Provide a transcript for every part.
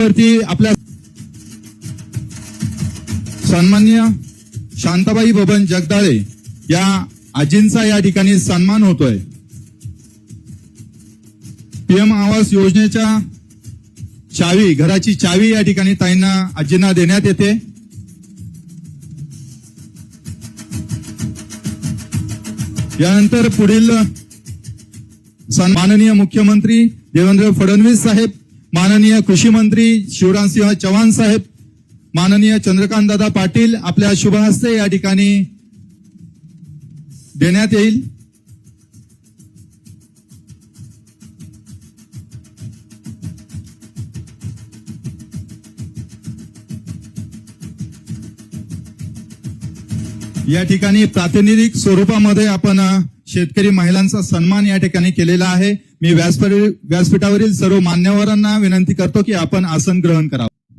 आपल्या सन्मान्य शांताबाई बबन जगदाळे या आजींचा या ठिकाणी सन्मान होतोय. पीएम आवास योजनेच्या चावी घराची चावी या ठिकाणी ताईंना आजींना देण्यात येते. यानंतर पुढील माननीय मुख्यमंत्री देवेंद्र फडणवीस साहेब माननीय कृषी मंत्री शिवराजसिंह चव्हाण साहेब माननीय चंद्रकांत दादा पाटील आपल्या शुभ हस्ते या ठिकाणी देण्यात येईल. या ठिकाणी प्रातिनिधिक स्वरूपामध्ये आपण शेतकरी महिलांचा सन्मान या ठिकाणी केलेला आहे. मी व्यासपीठ व्यासपीठावरील सर्व मान्यवरांना विनंती करतो की आपण आसन ग्रहण करावं.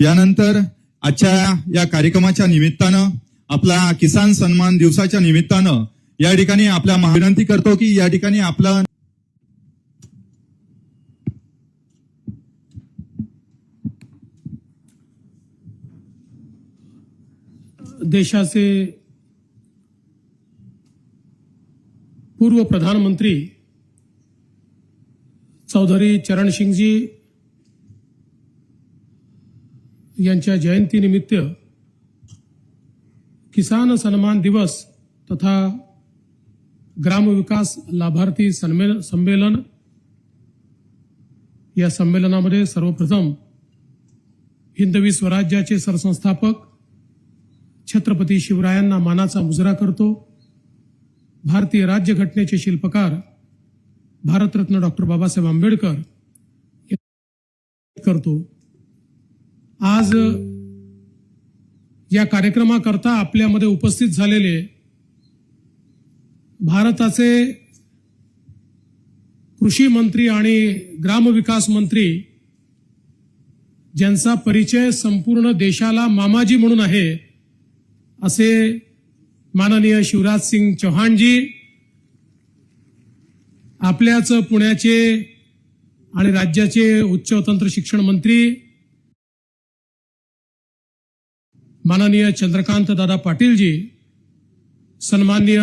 यानंतर आजच्या या कार्यक्रमाच्या निमित्तानं आपला किसान सन्मान दिवसाच्या निमित्तानं या ठिकाणी आपल्या महा- विनंती करतो की या ठिकाणी आपला देशाचे पूर्व प्रधानमंत्री चौधरी चरण सिंगजी यांच्या जयंतीनिमित्त किसान सन्मान दिवस तथा ग्रामविकास लाभार्थी सन्मेल संमेलन या संमेलनामध्ये सर्वप्रथम हिंदवी स्वराज्याचे सरसंस्थापक छत्रपती शिवरायांना मानाचा मुजरा करतो. भारतीय राज्यघटनेचे शिल्पकार भारतरत्न डॉक्टर बाबासाहेब आंबेडकर करतो. आज या कार्यक्रमाकरता आपल्यामध्ये उपस्थित झालेले भारताचे कृषी मंत्री आणि ग्रामविकास मंत्री ज्यांचा परिचय संपूर्ण देशाला मामाजी म्हणून आहे असे माननीय शिवराज सिंग चौहानजी आपल्याच पुण्याचे आणि राज्याचे उच्च तंत्र शिक्षण मंत्री माननीय चंद्रकांत दादा पाटीलजी सन्मान्य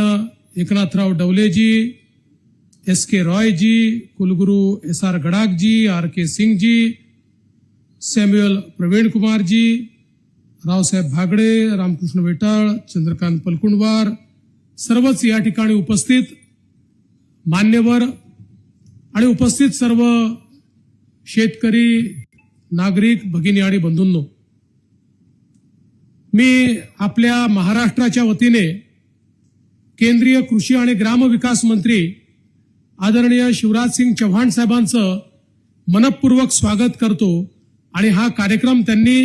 एकनाथराव डवलेजी एस के रॉयजी कुलगुरू एस आर गडाखजी R K Singhji Samuel Pravin कुमारजी रावसाहेब भागडे रामकृष्ण वेटाळ चंद्रकांत पलकुंडवार सर्वच या ठिकाणी उपस्थित मान्यवर आणि उपस्थित सर्व शेतकरी नागरिक भगिनी आणि बंधूंनो मी आपल्या महाराष्ट्राच्या वतीने केंद्रीय कृषी आणि ग्रामविकास मंत्री आदरणीय शिवराज सिंग चव्हाण साहेबांचं मनपूर्वक स्वागत करतो आणि हा कार्यक्रम त्यांनी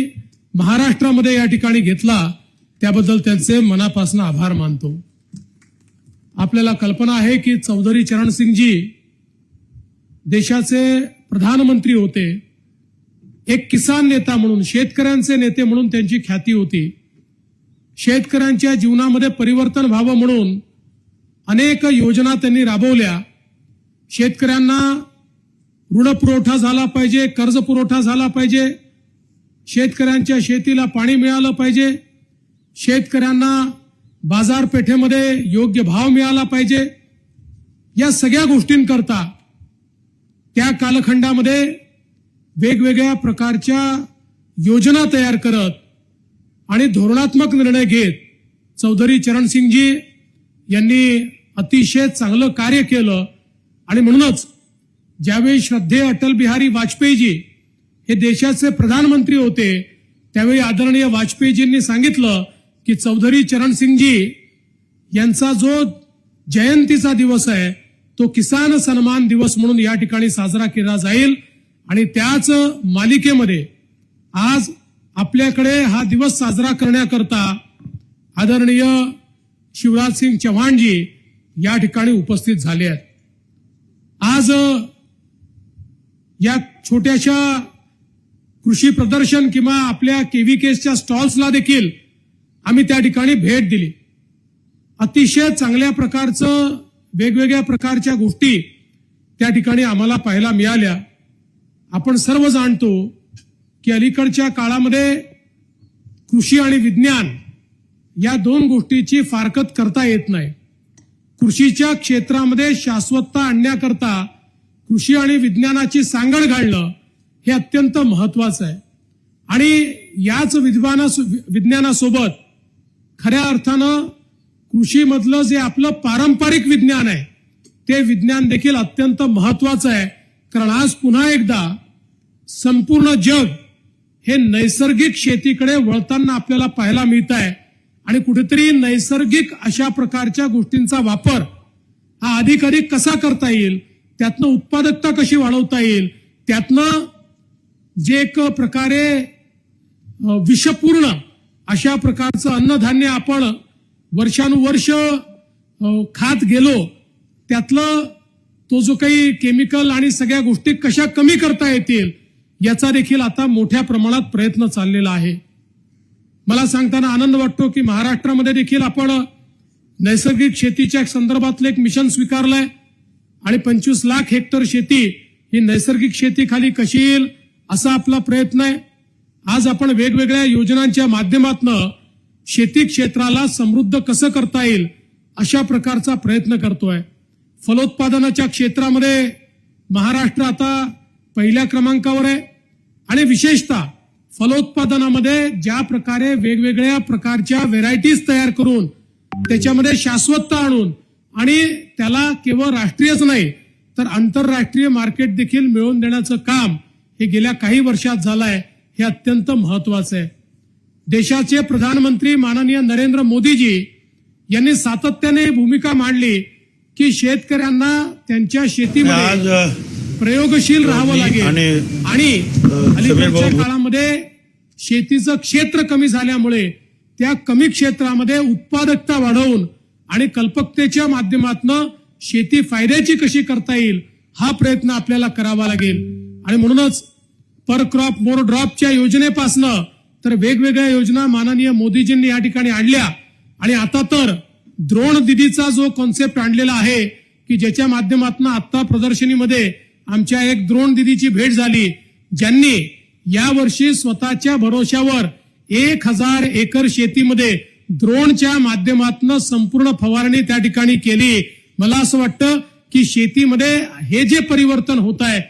महाराष्ट्रामध्ये या ठिकाणी घेतला त्याबद्दल त्यांचे मनापासून आभार मानतो. आपल्याला कल्पना आहे की चौधरी चरणसिंगजी देशाचे प्रधानमंत्री होते. एक किसान नेता म्हणून शेतकऱ्यांचे नेते म्हणून त्यांची ख्याती होती. शेतकऱ्यांच्या जीवनामध्ये परिवर्तन व्हावं म्हणून अनेक योजना त्यांनी राबवल्या. शेतकऱ्यांना ऋण पुरवठा झाला पाहिजे कर्ज पुरवठा झाला पाहिजे. शेतकऱ्यांच्या शेतीला पाणी मिळालं पाहिजे. शेतकऱ्यांना बाजारपेठेमध्ये योग्य भाव मिळाला पाहिजे. या सगळ्या गोष्टींकरता त्या कालखंडामध्ये वेगवेगळ्या प्रकारच्या योजना तयार करत आणि धोरणात्मक निर्णय घेत चौधरी चरणसिंगजी यांनी अतिशय चांगलं कार्य केलं. आणि म्हणूनच ज्यावेळी श्रद्धे अटल बिहारी वाजपेयीजी हे देशाचे प्रधानमंत्री होते त्यावेळी आदरणीय वाजपेयीजींनी सांगितलं की चौधरी चरणसिंगजी यांचा जो जयंतीचा दिवस आहे तो किसान सन्मान दिवस म्हणून या ठिकाणी साजरा केला जाईल. आणि त्याच मालिकेमध्ये आज आपल्याकडे हा दिवस साजरा करण्याकरता आदरणीय शिवराजसिंग चव्हाणजी या ठिकाणी उपस्थित झाले आहेत. आज या छोट्याशा कृषी प्रदर्शन किंवा आपल्या केव्हीकेसच्या स्टॉल्सला देखील आम्ही त्या ठिकाणी भेट दिली. अतिशय चांगल्या प्रकारचं वेगवेगळ्या प्रकारच्या गोष्टी त्या ठिकाणी आम्हाला पाहायला मिळाल्या. आपण सर्व जाणतो की अलीकडच्या काळामध्ये कृषी आणि विज्ञान या दोन गोष्टीची फारकत करता येत नाही. कृषीच्या क्षेत्रामध्ये शाश्वतता आणण्याकरता कृषी आणि विज्ञानाची सांगड घालणं हे अत्यंत महत्वाचं आहे. आणि याच विद्वाना विज्ञानासोबत खऱ्या अर्थानं कृषीमधलं जे आपलं पारंपरिक विज्ञान आहे ते विज्ञान देखील अत्यंत महत्वाचं आहे. कारण आज पुन्हा एकदा संपूर्ण जग हे नैसर्गिक शेतीकडे वळताना आपल्याला पाहायला मिळत आहे आणि कुठेतरी नैसर्गिक अशा प्रकारच्या गोष्टींचा वापर हा अधिकाधिक कसा करता येईल? त्यातनं उत्पादकता कशी वाढवता येईल? त्यातनं जे एक प्रकारे विषपूर्ण अशा प्रकारचं अन्नधान्य आपण वर्षानुवर्ष खात गेलो त्यातलं तो जो काही केमिकल आणि सगळ्या गोष्टी कशा कमी करता येतील याचा देखील आता मोठ्या प्रमाणात प्रयत्न चाललेला आहे. मला सांगताना आनंद वाटतो की महाराष्ट्रामध्ये देखील आपण नैसर्गिक शेतीच्या संदर्भातलं एक मिशन स्वीकारलंय आणि पंचवीस लाख हेक्टर शेती ही नैसर्गिक शेतीखाली कशी येईल असा आपला प्रयत्न आहे. आज आपण वेगवेगळ्या योजनांच्या माध्यमातून शेती क्षेत्राला समृद्ध कसं करता येईल अशा प्रकारचा प्रयत्न करतोय. फलोत्पादनाच्या क्षेत्रामध्ये महाराष्ट्र आता पहिल्या क्रमांकावर आहे. आणि विशेषतः फलोत्पादनामध्ये ज्या प्रकारे वेगवेगळ्या प्रकारच्या व्हेरायटीज तयार करून त्याच्यामध्ये शाश्वतता आणून आणि त्याला केवळ राष्ट्रीयच नाही तर आंतरराष्ट्रीय मार्केट देखील मिळवून देण्याचं काम हे गेल्या काही वर्षात झालं आहे हे अत्यंत महत्वाचं आहे. देशाचे प्रधानमंत्री माननीय नरेंद्र मोदीजी यांनी सातत्याने भूमिका मांडली की शेतकऱ्यांना त्यांच्या शेतीमध्ये प्रयोगशील राहावं लागेल. आणि- अलीकडच्या काळामध्ये शेतीचं क्षेत्र कमी झाल्यामुळे त्या कमी क्षेत्रामध्ये उत्पादकता वाढवून आणि कल्पकतेच्या माध्यमातून शेती फायद्याची कशी करता येईल हा प्रयत्न आपल्याला करावा लागेल. आणि म्हणूनच पर क्रॉप मोर ड्रॉपच्या योजनेपासनं तर वेगवेगळ्या योजना माननीय मोदीजींनी या ठिकाणी आणल्या. आणि आता तर द्रोण दिदीचा जो कॉन्सेप्ट आणलेला आहे की ज्याच्या माध्यमातून आता प्रदर्शनीमध्ये आमच्या एक द्रोण दिदीची भेट झाली ज्यांनी यावर्षी स्वतःच्या भरोश्यावर एक हजार एकर शेतीमध्ये द्रोणच्या माध्यमातून संपूर्ण फवारणी त्या ठिकाणी केली. मला असं वाटतं की शेतीमध्ये हे जे परिवर्तन होत आहे